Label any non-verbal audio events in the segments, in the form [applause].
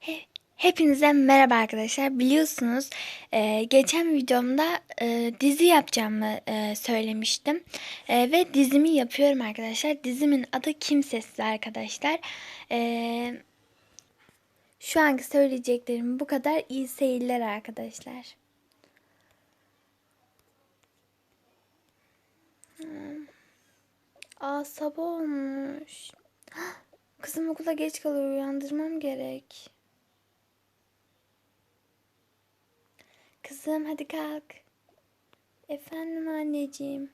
He- Hepinize merhaba arkadaşlar. Biliyorsunuz e, geçen videomda e, dizi yapacağımı e, söylemiştim. E, ve dizimi yapıyorum arkadaşlar. Dizimin adı Kimsesiz arkadaşlar. E, şu anki söyleyeceklerim bu kadar. İyi seyirler arkadaşlar. Hmm. Aa sabah olmuş. [gasps] Kızım okula geç kalıyor. Uyandırmam gerek. Kızım hadi kalk. Efendim anneciğim.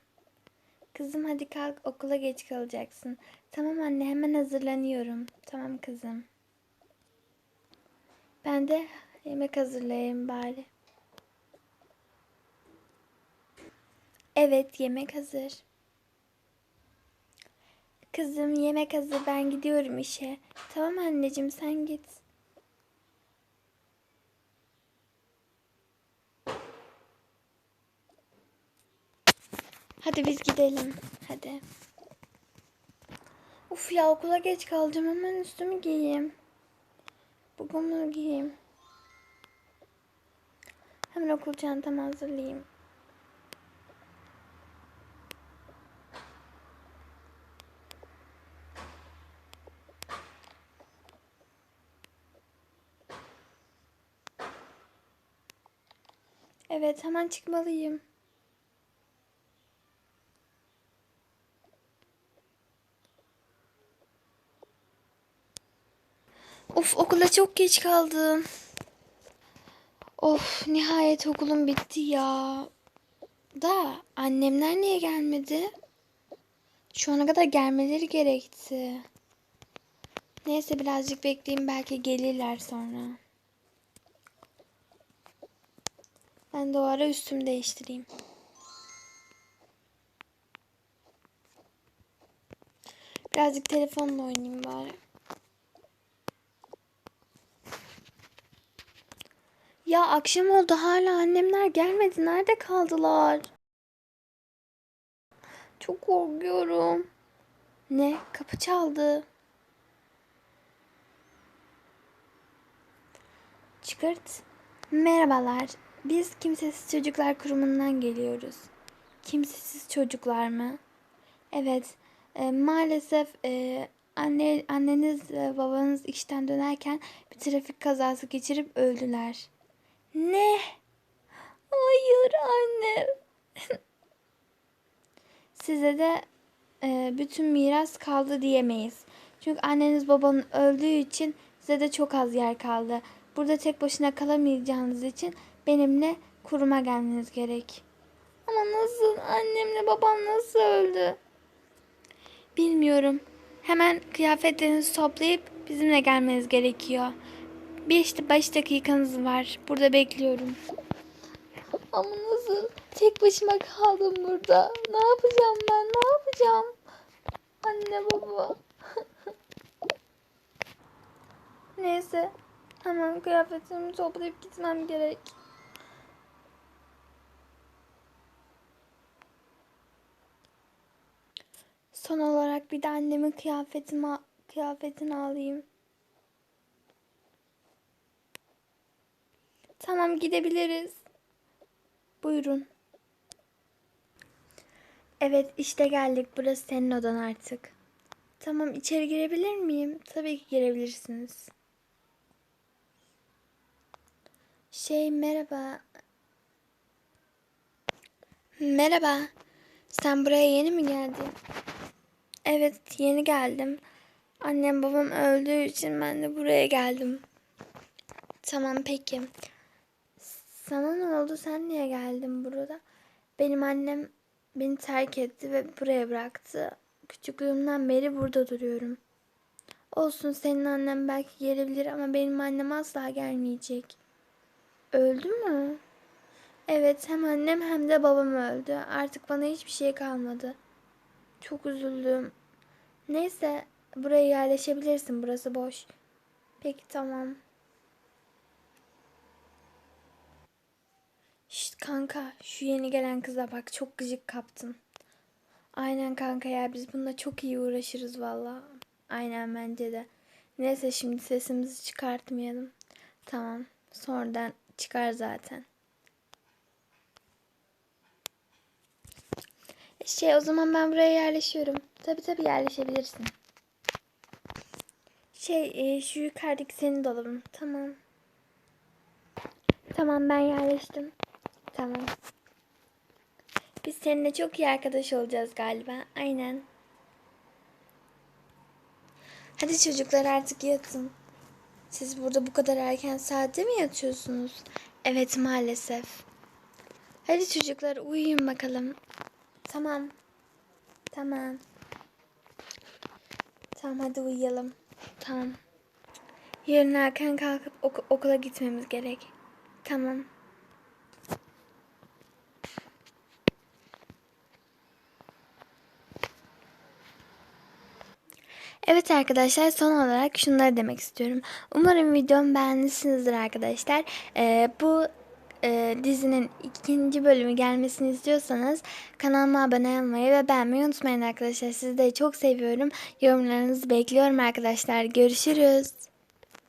Kızım hadi kalk okula geç kalacaksın. Tamam anne hemen hazırlanıyorum. Tamam kızım. Ben de yemek hazırlayayım bari. Evet yemek hazır. Kızım yemek hazır ben gidiyorum işe. Tamam anneciğim sen git. Hadi biz gidelim. Hadi. Uf ya okula geç kalacağım. Hemen üstümü giyeyim. Bugün giyeyim. Hemen okul çantamı hazırlayayım. Evet hemen çıkmalıyım. Of okula çok geç kaldım. Of nihayet okulum bitti ya. Da annemler niye gelmedi? Şu ana kadar gelmeleri gerekti. Neyse birazcık bekleyeyim belki gelirler sonra. Ben de o ara üstümü değiştireyim. Birazcık telefonla oynayayım bari. Ya akşam oldu hala annemler gelmedi. Nerede kaldılar? Çok korkuyorum. Ne? Kapı çaldı. Çıkart. Merhabalar. Biz Kimsesiz Çocuklar Kurumu'ndan geliyoruz. Kimsesiz çocuklar mı? Evet. e, maalesef e, anne anneniz ve babanız işten dönerken bir trafik kazası geçirip öldüler. Ne? Hayır anne. Size de e, bütün miras kaldı diyemeyiz. Çünkü anneniz babanın öldüğü için size de çok az yer kaldı. Burada tek başına kalamayacağınız için benimle kuruma gelmeniz gerek. Ama nasıl? Annemle babam nasıl öldü? Bilmiyorum. Hemen kıyafetlerinizi toplayıp bizimle gelmeniz gerekiyor. Bir işte 5 dakikanız var. Burada bekliyorum. Ama nasıl? Tek başıma kaldım burada. Ne yapacağım ben? Ne yapacağım? Anne baba. [laughs] Neyse. Hemen kıyafetlerimi toplayıp gitmem gerek. Son olarak bir de annemin kıyafetimi kıyafetini alayım. Tamam gidebiliriz. Buyurun. Evet işte geldik. Burası senin odan artık. Tamam içeri girebilir miyim? Tabii ki girebilirsiniz. Şey merhaba. Merhaba. Sen buraya yeni mi geldin? Evet yeni geldim. Annem babam öldüğü için ben de buraya geldim. Tamam peki. Sana ne oldu? Sen niye geldin burada? Benim annem beni terk etti ve buraya bıraktı. Küçüklüğümden beri burada duruyorum. Olsun senin annen belki gelebilir ama benim annem asla gelmeyecek. Öldü mü? Evet hem annem hem de babam öldü. Artık bana hiçbir şey kalmadı. Çok üzüldüm. Neyse buraya yerleşebilirsin. Burası boş. Peki tamam. Kanka şu yeni gelen kıza bak çok gıcık kaptım. Aynen kanka ya biz bununla çok iyi uğraşırız valla. Aynen bence de. Neyse şimdi sesimizi çıkartmayalım. Tamam. Sonradan çıkar zaten. Şey o zaman ben buraya yerleşiyorum. Tabi tabi yerleşebilirsin. Şey e, şu yukarıdaki senin dolabın. Tamam. Tamam ben yerleştim. Tamam. Biz seninle çok iyi arkadaş olacağız galiba. Aynen. Hadi çocuklar artık yatın. Siz burada bu kadar erken saatte mi yatıyorsunuz? Evet maalesef. Hadi çocuklar uyuyun bakalım. Tamam. Tamam. Tamam hadi uyuyalım. Tamam. Yarın erken kalkıp ok- okula gitmemiz gerek. Tamam. Evet arkadaşlar son olarak şunları demek istiyorum. Umarım videomu beğenmişsinizdir arkadaşlar. Ee, bu e, dizinin ikinci bölümü gelmesini istiyorsanız kanalıma abone olmayı ve beğenmeyi unutmayın arkadaşlar. Sizi de çok seviyorum. Yorumlarınızı bekliyorum arkadaşlar. Görüşürüz.